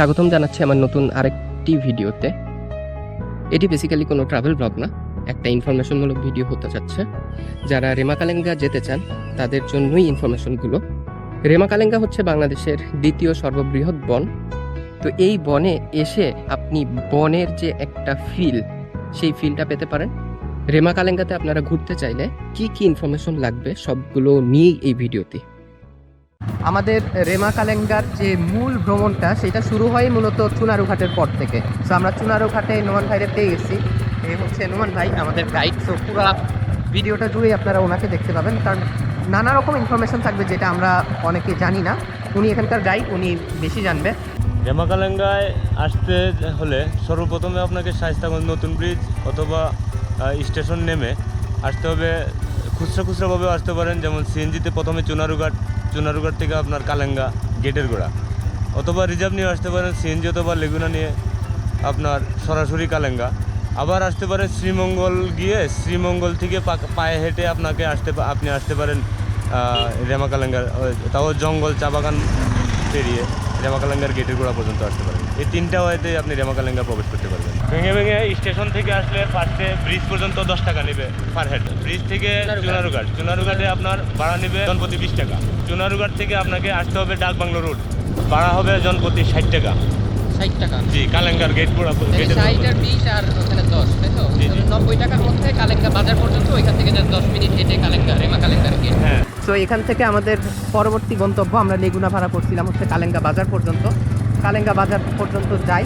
স্বাগতম জানাচ্ছি আমার নতুন আরেকটি ভিডিওতে। এটি বেসিক্যালি কোনো ট্রাভেল ব্লগ না, একটা ইনফরমেশনমূলক ভিডিও হতে যাচ্ছে। যারা রেমাকালেঙ্গা যেতে চান, তাদের জন্যই ইনফরমেশনগুলো রেমাকালেঙ্গা হচ্ছে বাংলাদেশের দ্বিতীয় সর্ববৃহৎ বন। তো এই বনে এসে আপনি বনের যে একটা ফিল সেই ফিলটা পেতে পারেন। রেমাকালেঙ্গাতে আপনারা ঘুরতে চাইলে কি কি ইনফরমেশন লাগবে, সবগুলো নিয়েই এই ভিডিওতে আমাদের রেমা কালেঙ্গার যে মূল ভ্রমণটা, সেটা শুরু হয় মূলত চুনারু ঘাটের পর থেকে। সো আমরা চুনারু ঘাটে নোমান ভাইরে পেয়ে গেছি এই হচ্ছে নোমান ভাই, আমাদের গাইড তো পুরো ভিডিওটা জুড়েই আপনারা ওনাকে দেখতে পাবেন। কারণ নানা রকম ইনফরমেশন থাকবে যেটা আমরা অনেকে জানি না। উনি এখানকার গাইড উনি বেশি জানবে। রেমাকালেঙ্গায় আসতে হলে সর্বপ্রথমে আপনাকে শাইস্তাগঞ্জ নতুন ব্রিজ অথবা স্টেশন নেমে আসতে হবে। খুচরা খুচরাভাবেও আসতে পারেন। যেমন সিএনজিতে প্রথমে চুনারুঘাট চুনারুঘাট থেকে আপনার কালেঙ্গা, গেটের গোড়া। অথবা রিজার্ভ নিয়ে আসতে পারেন, সিএনজি অথবা লেগুনা নিয়ে আপনার সরাসরি কালেঙ্গা। আবার আসতে পারেন শ্রীমঙ্গল গিয়ে, শ্রীমঙ্গল থেকে পায়ে হেঁটে আপনাকে আসতে আপনি আসতে পারেন রেমাকালেঙ্গার তাও জঙ্গল চা বাগান পেরিয়ে রেমাকালেঙ্গার গেটের গোড়া পর্যন্ত আসতে পারেন। এই তিনটা ওয়েতে আপনি রেমাকালেঙ্গা প্রবেশ করতে পারবেন। ভেঙে ভেঙে স্টেশন থেকে আসলে ফার্স্টে ব্রিজ পর্যন্ত দশ টাকা নেবে পার হেড ব্রিজ থেকে চুনারুঘাট। চুনারুঘাটে। আপনার ভাড়া নেবে জনপ্রতি বিশ টাকা। চুনারুঘাট থেকে আপনাকে আসতে হবে ডাক বাংলো রোড ভাড়া হবে জনপ্রতি ষাট টাকা। ষাট টাকা। জি কালেঙ্গার গেট গেটের ষাট আর বিশ আর ওখানে দশ তাই তো। নব্বই টাকার মধ্যে কালেঙ্গা বাজার পর্যন্ত ওইখান থেকে দশ মিনিট হেঁটে কালেঙ্গা রেমা কালেঙ্গার গেট হ্যাঁ। তো এখান থেকে আমাদের পরবর্তী গন্তব্য আমরা লেগুনা ভাড়া করছিলাম হচ্ছে কালেঙ্গা বাজার পর্যন্ত। কালেঙ্গা বাজার পর্যন্ত যাই।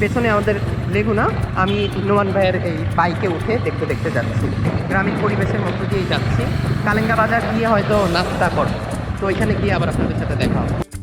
পেছনে আমাদের লেগুনা আমি নোমান ভাইয়ের এই বাইকে উঠে দেখতে দেখতে যাচ্ছি। গ্রামীণ পরিবেশের মধ্য দিয়েই যাচ্ছি। কালেঙ্গা বাজার গিয়ে হয়তো নাস্তা কর তো ওইখানে গিয়ে আবার আপনাদের সাথে দেখা হবে।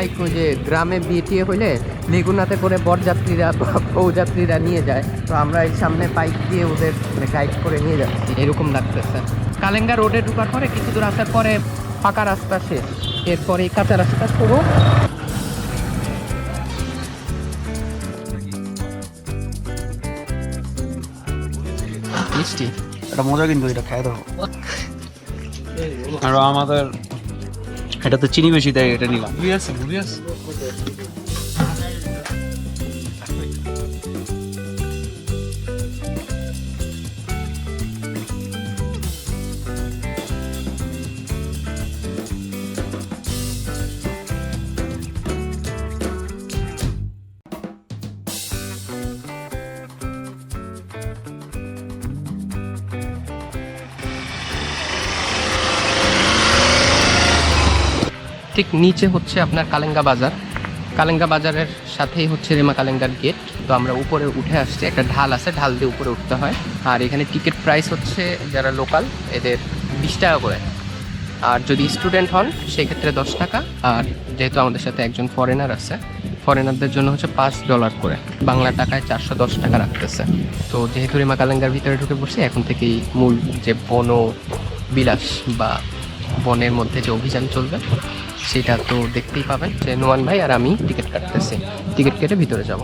লাইক যে গ্রামে বিয়ে টিয়ে হলে লেগুনাতে করে বরযাত্রীরা বা বউযাত্রীরা নিয়ে যায় তো আমরা এই সামনে বাইক দিয়ে ওদের গাইড করে নিয়ে যাচ্ছি। এরকম লাগতেছে। কালেঙ্গা রোডে ঢোকার পরে কিছু দূর আসার পরে ফাঁকা রাস্তা শেষ। এরপরে কাঁচা রাস্তা শুরু মিষ্টি এটা মজা কিন্তু এটা খাই দেখো আর আমাদের এটা তো চিনি বেশি দেয় এটা নিলাম। ঠিক নিচে হচ্ছে আপনার কালেঙ্গা বাজার। কালেঙ্গা বাজারের সাথেই হচ্ছে রেমা কালেঙ্গার গেট তো আমরা উপরে উঠে আসছি, একটা ঢাল আছে, ঢাল দিয়ে উপরে উঠতে হয়। আর এখানে টিকিট প্রাইস হচ্ছে যারা লোকাল এদের বিশ টাকা করে। আর যদি স্টুডেন্ট হন, সেক্ষেত্রে দশ টাকা। আর যেহেতু আমাদের সাথে একজন ফরেনার আছে ফরেনারদের জন্য হচ্ছে পাঁচ ডলার করে। বাংলা টাকায় চারশো দশ টাকা রাখতেছে। তো যেহেতু রেমা কালেঙ্গার ভিতরে ঢুকে পড়ছি, এখন থেকেই মূল যে বন বিলাস বা বনের মধ্যে যে অভিযান চলবে সেটা তো দেখতেই পাবেন যে নোমান ভাই আর আমি টিকিট কাটতেছি। টিকিট কেটে ভিতরে যাব।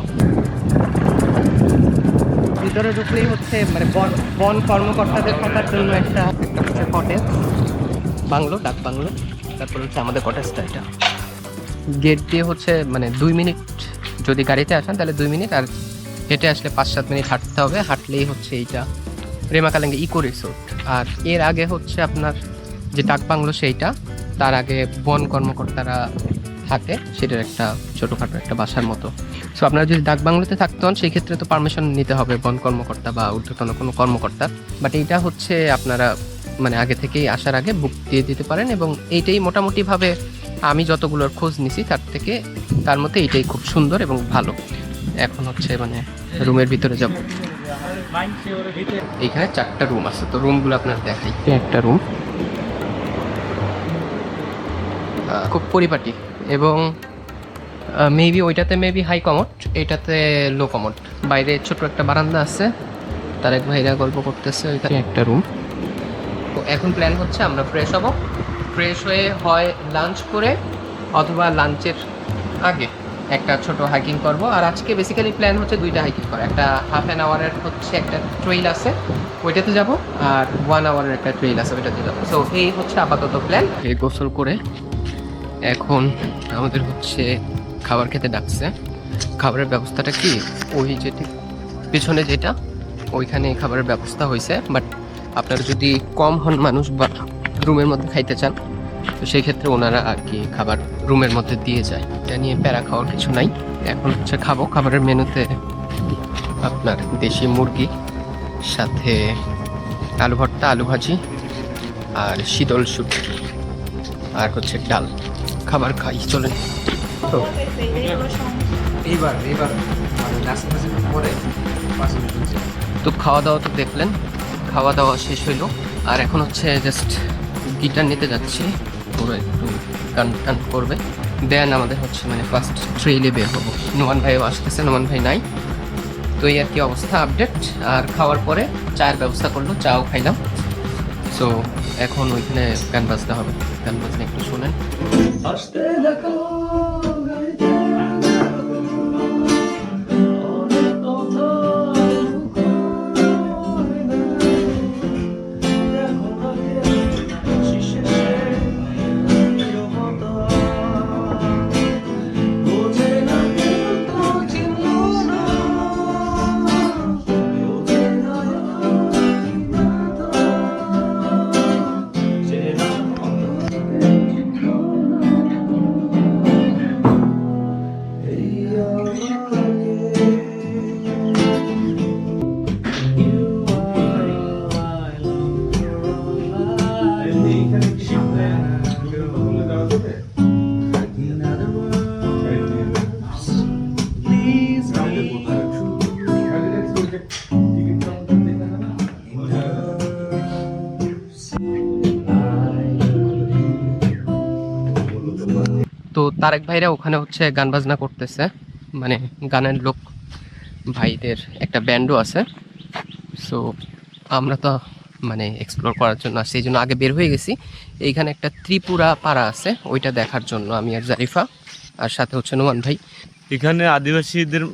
ভিতরে ঢুকলেই হচ্ছে মানে বন বন কর্মকর্তাদের থাকার জন্য একটা একটা হচ্ছে কটেজ বাংলো ডাক বাংলো। তারপর হচ্ছে আমাদের কটেজটা এটা। গেট দিয়ে হচ্ছে মানে দুই মিনিট যদি গাড়িতে আসেন তাহলে দুই মিনিট আর হেঁটে আসলে পাঁচ সাত মিনিট হাঁটতে হবে। হাঁটলেই হচ্ছে এইটা রেমাকালেঙ্গে ইকো রিসোর্ট। আর এর আগে হচ্ছে আপনার যে ডাক বাংলো সেইটা তার আগে বন কর্মকর্তারা থাকে, সেটার একটা ছোটোখাটো একটা বাসার মতো। সো আপনারা যদি ডাক বাংলোতে থাকতে হন সেই ক্ষেত্রে তো পারমিশন নিতে হবে বন কর্মকর্তা বা ঊর্ধ্বতন কোনো কর্মকর্তা। বাট এইটা হচ্ছে আপনারা মানে আগে থেকেই আসার আগে বুক দিয়ে দিতে পারেন এবং এইটাই মোটামুটিভাবে আমি যতগুলোর খোঁজ নিছি, তার থেকে তার মধ্যে এইটাই খুব সুন্দর এবং ভালো। এখন হচ্ছে মানে রুমের ভিতরে যাব। এইখানে চারটা রুম আছে, তো রুমগুলো আপনার দেখাই। একটা রুম খুব পরিপাটি এবং মেবি ওইটাতে মেবি হাই কমোড এটাতে লো কমোড বাইরে ছোট একটা বারান্দা আছে তার এক ভাইরা গল্প করতেছে ওইখানে। একটা রুম তো এখন প্ল্যান হচ্ছে আমরা ফ্রেশ হব। ফ্রেশ হয়ে হয় লাঞ্চ করে অথবা লাঞ্চের আগে একটা ছোট হাইকিং করব। আর আজকে বেসিক্যালি প্ল্যান হচ্ছে দুইটা হাইকিং করা। একটা হাফ অ্যান আওয়ারের হচ্ছে একটা ট্রেইল আছে ওইটাতে যাব। আর ওয়ান আওয়ারের একটা ট্রেইল আছে ওইটাতে যাব। সো এই হচ্ছে আপাতত প্ল্যান এই গোসল করে এখন আমাদের হচ্ছে খাবার খেতে ডাকছে। খাবারের ব্যবস্থাটা কি? ওই যেটি পিছনে যেটা, ওইখানে খাবারের ব্যবস্থা হয়েছে। বাট আপনারা যদি কম হন মানুষ বা রুমের মধ্যে খাইতে চান, তো সেই ক্ষেত্রে ওনারা আর কি খাবার রুমের মধ্যে দিয়ে যায়। এটা নিয়ে প্যারা খাওয়ার কিছু নাই। এখন হচ্ছে খাব। খাবারের মেনুতে আপনার দেশি মুরগি, সাথে আলু ভর্তা, আলু ভাজি, আর শীতল স্যুপ আর হচ্ছে ডাল। খাবার খাই চলেন তো এইবার এইবার পরে তো খাওয়া দাওয়া তো দেখলেন খাওয়া দাওয়া শেষ হইল। আর এখন হচ্ছে জাস্ট গিটার নিতে যাচ্ছি পুরো একটু গান টান করবে। দেন আমাদের হচ্ছে মানে ফার্স্ট ট্রেইলে বের হব। নোমান ভাইও আসতেছে নোমান ভাই নাই। তো এই আর কি অবস্থা আপডেট আর খাওয়ার পরে চায়ের ব্যবস্থা করল চাও খাইলাম। সো এখন ওইখানে বাজতে হবে। গান একটু শোনেন। তো তারেক ভাইরা ওখানে হচ্ছে গান বাজনা করতেছে। মানে গানের লোক ভাইদের একটা ব্যান্ডও আছে। সো আমরা তো মানে এক্সপ্লোর করার জন্য আসছি, এই জন্য আগে বের হয়ে গেছি। এইখানে একটা ত্রিপুরা পাড়া আছে, ওইটা দেখার জন্য আমি আর জারিফা। আর সাথে হচ্ছে নোমান ভাই। এখানে আদিবাসীদের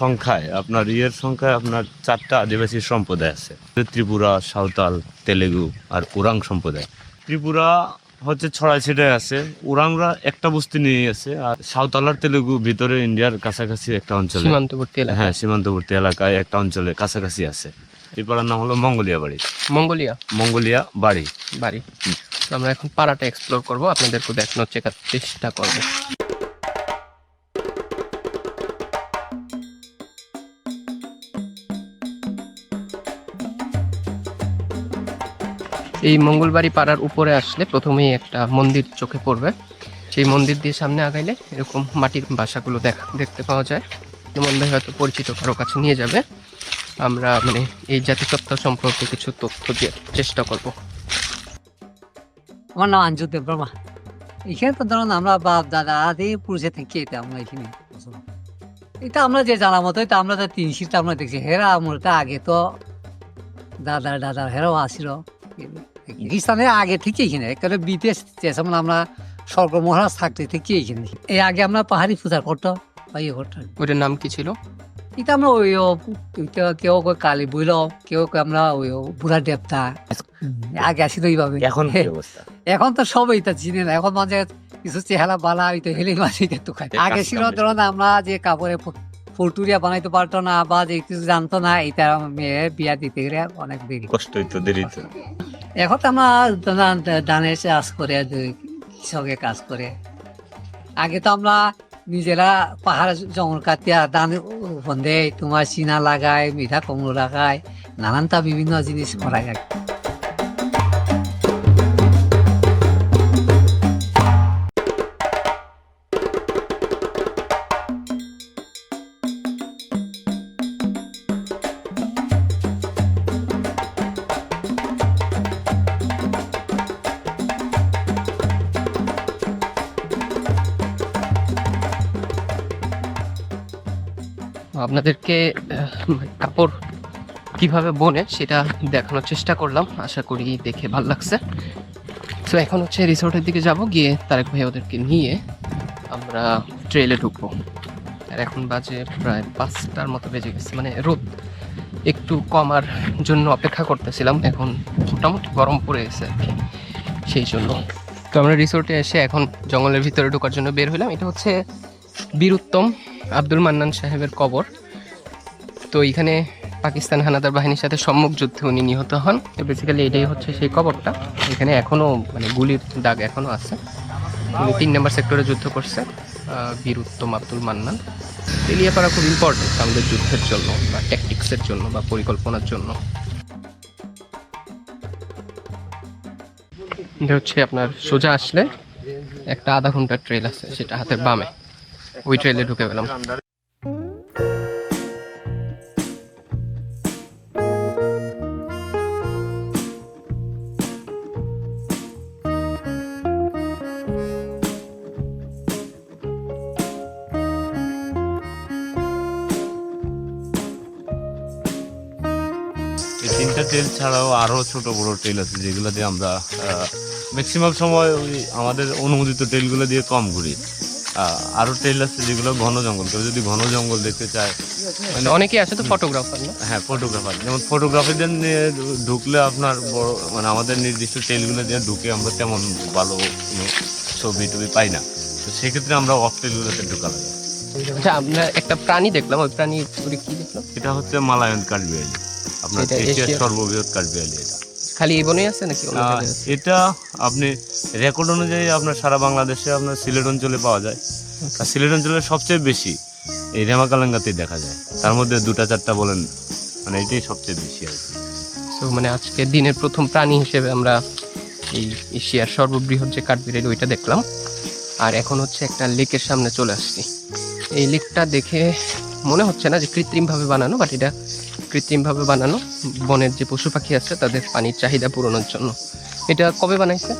সংখ্যায়, আপনার ইয়ের সংখ্যায় আপনার চারটা আদিবাসী সম্প্রদায় আছে। ত্রিপুরা, সাঁওতাল, তেলেগু আর উরাং সম্প্রদায়। ত্রিপুরা হচ্ছে ছড়াই ছিটায় আছে। ওরাংরা একটা বস্তি নিয়ে আছে আর সাঁওতালার তেলেগু ভিতরে ইন্ডিয়ার কাছাকাছি একটা অঞ্চলে। সীমান্তবর্তী এলাকা। হ্যাঁ সীমান্তবর্তী এলাকায় একটা অঞ্চলে কাছাকাছি আছে। এই পাড়ার নাম হলো মঙ্গলিয়া বাড়ি। মঙ্গোলিয়া? মঙ্গোলিয়া বাড়ি। বাড়ি। তো আমরা এখন পাড়াটা এক্সপ্লোর করব। আপনাদেরকে দেখানোর চেষ্টা করব। এই মঙ্গলবাড়ি পাড়ার উপরে আসলে প্রথমেই একটা মন্দির চোখে পড়বে। সেই মন্দির দিয়ে সামনে আগাইলে এরকম মাটির বাসাগুলো দেখা, দেখতে পাওয়া যায়। ভাই হয়তো পরিচিত কারও কাছে নিয়ে যাবে। আমরা মানে এই জাতিসত্তা সম্পর্কে কিছু তথ্য দিয়ে চেষ্টা করব। আমার নাম আঞ্জু দেববর্মা। এখানে তো ধরুন আমরা বাপ, দাদা, আদি, পুরুষে থেকে, এটা আমরা এখানে এটা আমরা যে জানা মতো, এটা আমরা তিন শীত আমরা দেখছি। হেরা আমরা আগে তো দাদা দাদা হেরাও আসিল। খ্রিস্টানের আগে থেকে এখানে একেবারে বিদেশ যেমন আমরা স্বর্গ মহারাজ থাকতে থেকে এখানে এই আগে আমরা পাহাড়ি পূজা করতো বা ইয়ে করতাম ওইটার নাম কি ছিল? এটা আমরা ওই কেউ কয় কালী বুইল কেউ আমরা ওই বুড়া দেবতা। আগে আসিল এইভাবে। এখন এখন তো সবই তা চিনে না এখন মাঝে কিছু চেহারা বালা ওই তো হেলে মাঝে তো খাই আগে ছিল ধরুন আমরা যে কাপড়ে ফুলটুরিয়া বানাইতে পারতো না বা যে কিছু জানতো না এটা মেয়ে বিয়া দিতে গেলে অনেক দেরি। কষ্ট হইতো দেরি হইতো এখন তো আমরা ধানের চাষ করে কৃষকে কাজ করে আগে তো আমরা নিজেরা পাহাড় জঙ্গল কাটিয়া ধান বন্ধে তোমার চিনা লাগায়, মিঠা কুমড়ো লাগায়, নানানটা বিভিন্ন জিনিস করা যায়। আপনাদেরকে কাপড় কীভাবে বনে সেটা দেখানোর চেষ্টা করলাম। আশা করি দেখে ভালো লাগছে। তো এখন হচ্ছে রিসোর্টের দিকে যাব, গিয়ে তারেক ভাই ওদেরকে নিয়ে আমরা ট্রেলে ঢুকবো। আর এখন বাজে প্রায় পাঁচটার মতো বেজে গেছে। মানে রোদ একটু কমার জন্য অপেক্ষা করতেছিলাম। এখন মোটামুটি গরম পড়ে গেছে আর কি, সেই জন্য। তো আমরা রিসোর্টে এসে এখন জঙ্গলের ভিতরে ঢোকার জন্য বের হলাম এটা হচ্ছে বীরুত্তম আব্দুল মান্নান সাহেবের কবর। তো এখানে পাকিস্তান হানাদার বাহিনীর সাথে সম্মুখ যুদ্ধে উনি নিহত হন। বেসিক্যালি এটাই হচ্ছে সেই কবরটা। এখানে এখনও মানে গুলির দাগ এখনও আছে। উনি তিন নম্বর সেক্টরে যুদ্ধ করছে বীর উত্তম আব্দুল মান্নান। তেলিয়াপাড়া খুব ইম্পর্টেন্ট আমাদের যুদ্ধের জন্য বা ট্যাকটিক্সের জন্য বা পরিকল্পনার জন্য। এটা হচ্ছে আপনার সোজা আসলে একটা আধা ঘণ্টার ট্রেল আছে, সেটা হাতের বামে। ওই ট্রেলে ঢুকে গেলাম। তিনটা ট্রেল ছাড়াও আরও ছোট বড় ট্রেল আছে, যেগুলো দিয়ে আমরা ম্যাক্সিমাম সময় ওই আমাদের অনুমোদিত ট্রেলগুলো দিয়ে কম ঘুরি। আরও ট্রেল আছে যেগুলো ঘন জঙ্গল। কেউ যদি ঘন জঙ্গল দেখতে চায় মানে অনেকেই আছে তো ফটোগ্রাফার না? হ্যাঁ ফটোগ্রাফার যেমন ফটোগ্রাফিদের নিয়ে ঢুকলে আপনার বড় মানে আমাদের নির্দিষ্ট ট্রেলগুলো দিয়ে ঢুকে আমরা তেমন ভালো কোনো ছবি টবি পাই না। তো সেক্ষেত্রে আমরা অফ ট্রেলগুলোতে ঢুকা লাগে আচ্ছা আমরা একটা প্রাণী দেখলাম ওই প্রাণী কি দেখলাম? এটা হচ্ছে মালায়ন কাঠবিড়ালি। আপনার এশিয়ার সর্ববৃহৎ কাঠবিড়ালি এটা। খালি এই বনেই আছে নাকি? এটা আপনি রেকর্ড অনুযায়ী আপনার সারা বাংলাদেশে আপনার সিলেট অঞ্চলে পাওয়া যায়। আর সিলেট অঞ্চলে সবচেয়ে বেশি এই রেমাকালাঙ্গাতেই দেখা যায়। তার মধ্যে দুটা চারটা বলেন মানে এটাই সবচেয়ে বেশি আর কি। তো মানে আজকে দিনের প্রথম প্রাণী হিসেবে আমরা এই এশিয়ার সর্ববৃহৎ যে কাঠবিড়ালি ওইটা দেখলাম। আর এখন হচ্ছে একটা লেকের সামনে চলে আসছি। এই লেকটা দেখে মনে হচ্ছে না যে কৃত্রিমভাবে বানানো বাট এটা কৃত্রিমভাবে বানানো বনের যে পশু পাখি আছে তাদের পানির চাহিদা পূরণের জন্য। এটা কবে বানাইছে?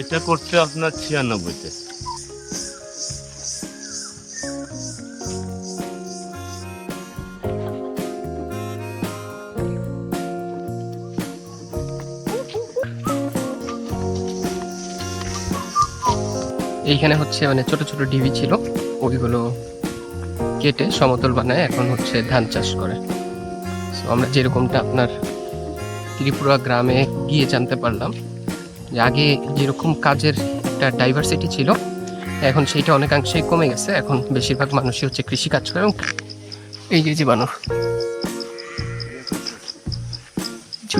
এটা করছে আপনার ছিয়ানব্বইতে। এইখানে হচ্ছে মানে ছোট ছোট ডিবি ছিল। ওইগুলো কেটে সমতল বানায় এখন হচ্ছে ধান চাষ করে। আমরা যেরকমটা আপনার ত্রিপুরা গ্রামে গিয়ে জানতে পারলাম যে আগে যেরকম কাজের একটা ডাইভার্সিটি ছিল, এখন সেইটা অনেকাংশেই কমে গেছে। এখন বেশিরভাগ মানুষই হচ্ছে কৃষিকাজ করে এবং এই যে জীবাণু।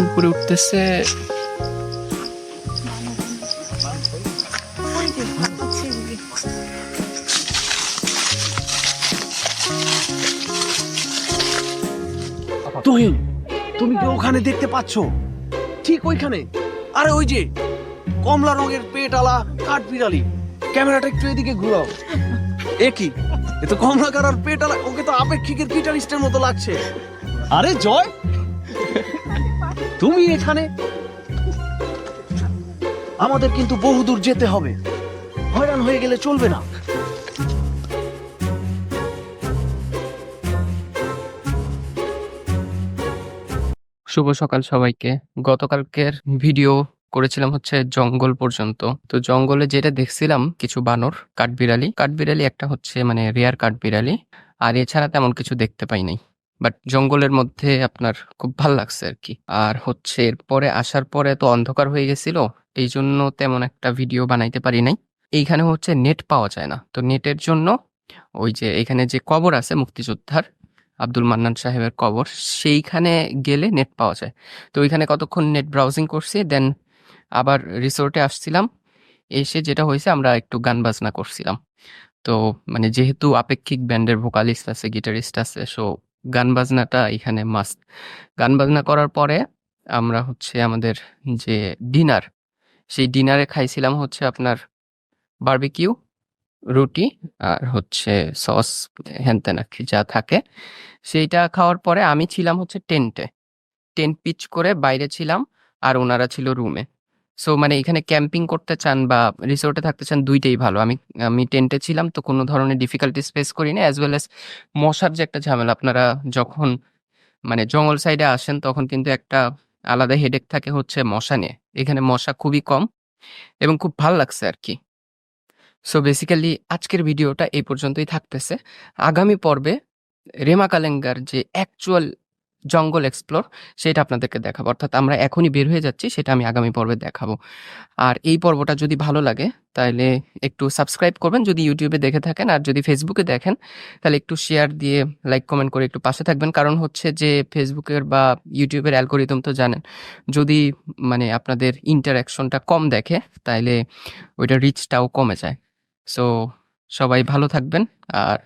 উপরে উঠতেছে পাচ্ছ? ঠিক ওইখানে। আরে ওই যে, কমলা রঙের পেট আলা কাঠ বিড়ালি। ক্যামেরাটা একটু এদিকে ঘুরাও। এ কি? এ তো কমলা কালার পেট আলা ওকে তো আপেক্ষিকের গিটারিস্টের মতো লাগছে। আরে জয়! তুমি এখানে? আমাদের কিন্তু বহুদূর যেতে হবে। হয়রান হয়ে গেলে চলবে না। শুভ সকাল সবাইকে। গতকালকের ভিডিও করেছিলাম হচ্ছে জঙ্গল পর্যন্ত। তো জঙ্গলে যেটা দেখছিলাম, কিছু বানর, কাঠবিড়ালি। কাঠবিড়ালি একটা হচ্ছে মানে রেয়ার কাঠবিড়ালি। আর এছাড়া তেমন কিছু দেখতে পাই নাই। বাট জঙ্গলের মধ্যে আপনার খুব ভালো লাগছে আর কি আর হচ্ছে এরপরে আসার পরে তো অন্ধকার হয়ে গেছিল এই জন্য তেমন একটা ভিডিও বানাইতে পারি নাই। এইখানে হচ্ছে নেট পাওয়া যায় না। তো নেটের জন্য ওই যে এখানে যে কবর আছে মুক্তিযোদ্ধার আব্দুল মান্নান সাহেবের কবর, সেইখানে গেলে নেট পাওয়া যায়। তো ওইখানে কতক্ষণ নেট ব্রাউজিং করছি দেন আবার রিসোর্টে আসছিলাম। এসে যেটা হয়েছে, আমরা একটু গান বাজনা করছিলাম। তো মানে যেহেতু আপেক্ষিক ব্যান্ডের ভোকালিস্ট আছে গিটারিস্ট আছে সো গান বাজনাটা এখানে মাস্ট গান বাজনা করার পরে আমরা হচ্ছে আমাদের যে ডিনার সেই ডিনারে খাইছিলাম হচ্ছে আপনার বারবিকিউ রুটি আর হচ্ছে সস হ্যান ত্যান আর কি যা থাকে। সেইটা খাওয়ার পরে আমি ছিলাম হচ্ছে টেন্টে। টেন্ট পিচ করে বাইরে ছিলাম আর ওনারা ছিল রুমে। সো মানে এখানে ক্যাম্পিং করতে চান বা রিসোর্টে থাকতে চান দুইটাই ভালো। আমি আমি টেন্টে ছিলাম তো কোনো ধরনের ডিফিকাল্টিস ফেস করি না অ্যাজ ওয়েল অ্যাজ মশার যে একটা ঝামেলা। আপনারা যখন মানে জঙ্গল সাইডে আসেন তখন কিন্তু একটা আলাদা হেডেক থাকে হচ্ছে মশা নিয়ে। এখানে মশা খুবই কম এবং খুব ভালো লাগছে আর কি। সো বেসিক্যালি আজকের ভিডিওটা এই পর্যন্তই থাকতেছে। আগামী পর্বে রেমা কালেঙ্গার যে অ্যাকচুয়াল জঙ্গল এক্সপ্লোর সেটা আপনাদেরকে দেখাবো। অর্থাৎ আমরা এখনই বের হয়ে যাচ্ছি, সেটা আমি আগামী পর্বে দেখাবো। আর এই পর্বটা যদি ভালো লাগে, তাহলে একটু সাবস্ক্রাইব করবেন যদি ইউটিউবে দেখে থাকেন। আর যদি ফেসবুকে দেখেন, তাহলে একটু শেয়ার দিয়ে লাইক কমেন্ট করে একটু পাশে থাকবেন। কারণ হচ্ছে যে ফেসবুকের বা ইউটিউবের অ্যালগোরিদম তো জানেন, যদি মানে আপনাদের ইন্টারাকশনটা কম দেখে, তাহলে ওইটা রিচটাও কমে যায়। সো সবাই ভালো থাকবেন আর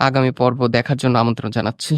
আগামী পর্ব দেখার জন্য আমন্ত্রণ জানাচ্ছি।